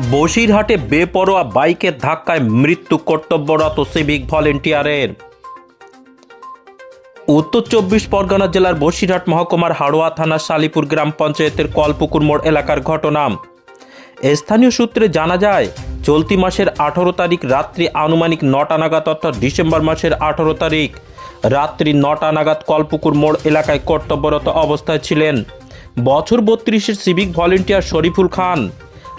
বসিরহাটে বেপরোয়া বাইকের ধাক্কায় মৃত্যু কর্তব্যরত সিভিক ভলেন্টিয়ারের। উত্তর চব্বিশ পরগনা জেলার বসিরহাট মহকুমার হাড়োয়া থানার শালিপুর গ্রাম পঞ্চায়েতের কলপুকুর মোড় এলাকার ঘটনা। স্থানীয় সূত্রে জানা যায়, চলতি মাসের আঠারো তারিখ রাত্রি আনুমানিক নটা নাগাদ অর্থাৎ ডিসেম্বর মাসের আঠারো তারিখ রাত্রি নটা নাগাদ কলপুকুর মোড় এলাকায় কর্তব্যরত অবস্থায় ছিলেন। বছর বত্রিশের সিভিক ভলেন্টিয়ার শরীফুল খান।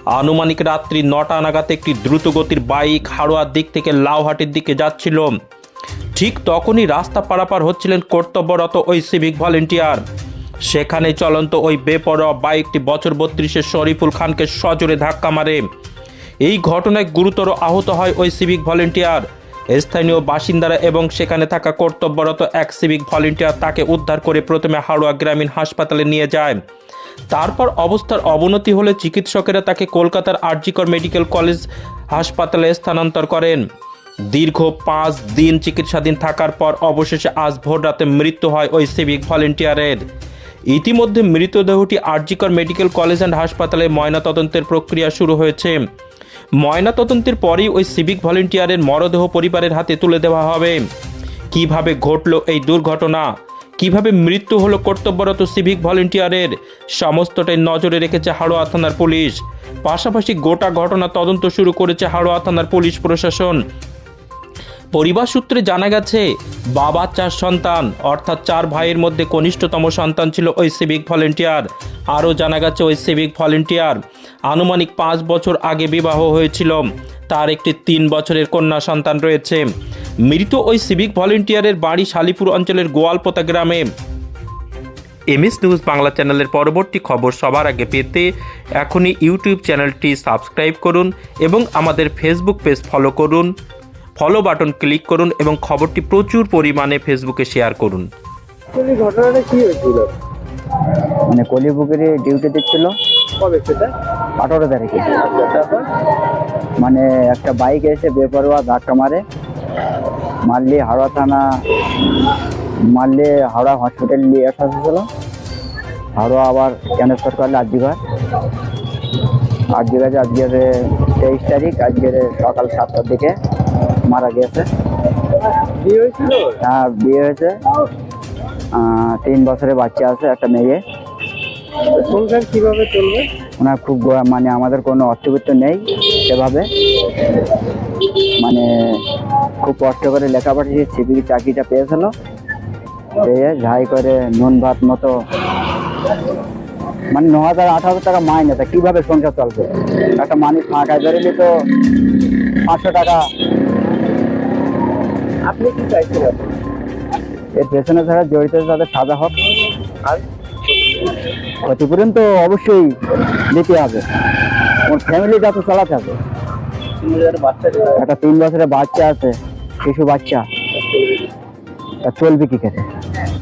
আনুমানিক রাত্রি নটা নাগাদ একটি দ্রুতগতির বাইক হাড়োয়ার দিক থেকে লাউহাটের দিকে যাচ্ছিল। ঠিক তখনই রাস্তা পারাপার হচ্ছিলেন কর্তব্যরত ওই সিভিক ভলেন্টিয়ার সেখানে চলন্ত ওই বেপরোয়া বাইকটি বছর বত্রিশের শরীফুল খানকে সজোরে ধাক্কা মারে। এই ঘটনায় গুরুতর আহত হয় ওই সিভিক ভলেন্টিয়ার স্থানীয় বাসিন্দারা এবং সেখানে থাকা কর্তব্যরত এক সিভিক ভলেন্টিয়ার তাকে উদ্ধার করে প্রথমে হাড়োয়া গ্রামীণ হাসপাতালে নিয়ে যায়। তারপর অবস্থার অবনতি হলে চিকিৎসকেরা তাকে কলকাতার আরজিকর মেডিকেল কলেজ হাসপাতালে স্থানান্তর করেন। দীর্ঘ পাঁচ দিন চিকিৎসাধীন থাকার পর অবশেষে আজ ভোর রাতে মৃত্যু হয় ওই সিভিক ভলেন্টিয়ারের। ইতিমধ্যে মৃতদেহটি আরজিকর মেডিকেল কলেজ অ্যান্ড হাসপাতালে ময়নাতদন্তের প্রক্রিয়া শুরু হয়েছে। ময়নাতদন্তের পরেই ওই সিভিক ভলেন্টিয়ারের মরদেহ পরিবারের হাতে তুলে দেওয়া হবে। কীভাবে ঘটল এই দুর্ঘটনা? কীভাবে মৃত্যু হলো কর্তব্যরত সিভিক ভলেন্টিয়ারের সমস্তটাই নজরে রেখেছে হাড়োয়া থানার পুলিশ। পাশাপাশি গোটা ঘটনা তদন্ত শুরু করেছে হাড়োয়া থানার পুলিশ প্রশাসন। পরিবার সূত্রে জানা গেছে, বাবা চার সন্তান, অর্থাৎ চার ভাইয়ের মধ্যে কনিষ্ঠতম সন্তান ছিল ওই সিভিক ভলেন্টিয়ার আরও জানা গেছে, ওই সিভিক ভলেন্টিয়ার আনুমানিক পাঁচ বছর আগে বিবাহ হয়েছিল। তার একটি তিন বছরের কন্যা সন্তান রয়েছে। মৃত ওই সিভিক ভলেন্টিয়ারের বাড়ি শালিপুর অঞ্চলের গোয়ালপোতা গ্রামে। এমএস নিউজ বাংলা চ্যানেলের পরবর্তী খবর সবার আগে পেতে এখনই ইউটিউব চ্যানেলটি সাবস্ক্রাইব করুন এবং আমাদের ফেসবুক পেজ ফলো করুন। ফলো বাটন ক্লিক করুন এবং খবরটি প্রচুর পরিমাণে ফেসবুকে শেয়ার করুন। ঘটনাটা কি হয়েছিল? মানে কলিপুকুরে ডিউটি দিচ্ছিল। কবে সেটা? আঠারো তারিখে। আচ্ছা মানে একটা বাইক এসে বেপরোয়া ধাক্কা মারে। মারলি হাওড়া থানা মারলি হাওড়া হসপিটাল নিয়ে আসা হয়েছিল। হাওড়া আবার ট্রান্সফার করলে আজকে আজকে গেছে আজকের তেইশ তারিখ আজকের সকাল সাতটার দিকে মারা হয়েছিল? হ্যাঁ বিয়ে হয়েছে। তিন বছরের বাচ্চা আছে একটা মেয়ে। সংসার কীভাবে চলবে? ওনার খুব মানে আমাদের কোনো অর্থবিত্ত নেই সেভাবে। মানে খুব কষ্ট করে লেখাপড়া শিখে সিভিল চাকরিটা পেয়েছিল পেয়ে ঝাই করে নুন ভাত মতো। মানে ন হাজার আট হাজার টাকা মাইনে তা কীভাবে সংসার চলবে? একটা মানুষ ফাঁকা বেরোলে তো পাঁচশো টাকা। আপনি কি চাইছিলেন? এর পেছনে যারা জড়িত তাদের সাজা হোক। আর? ক্ষতিপূরণ তো অবশ্যই দিতে হবে। ওর ফ্যামিলি যাতে চালাতে হবে। একটা তিন বছরের বাচ্চা আছে শিশু বাচ্চা। তা চলবে কি করে?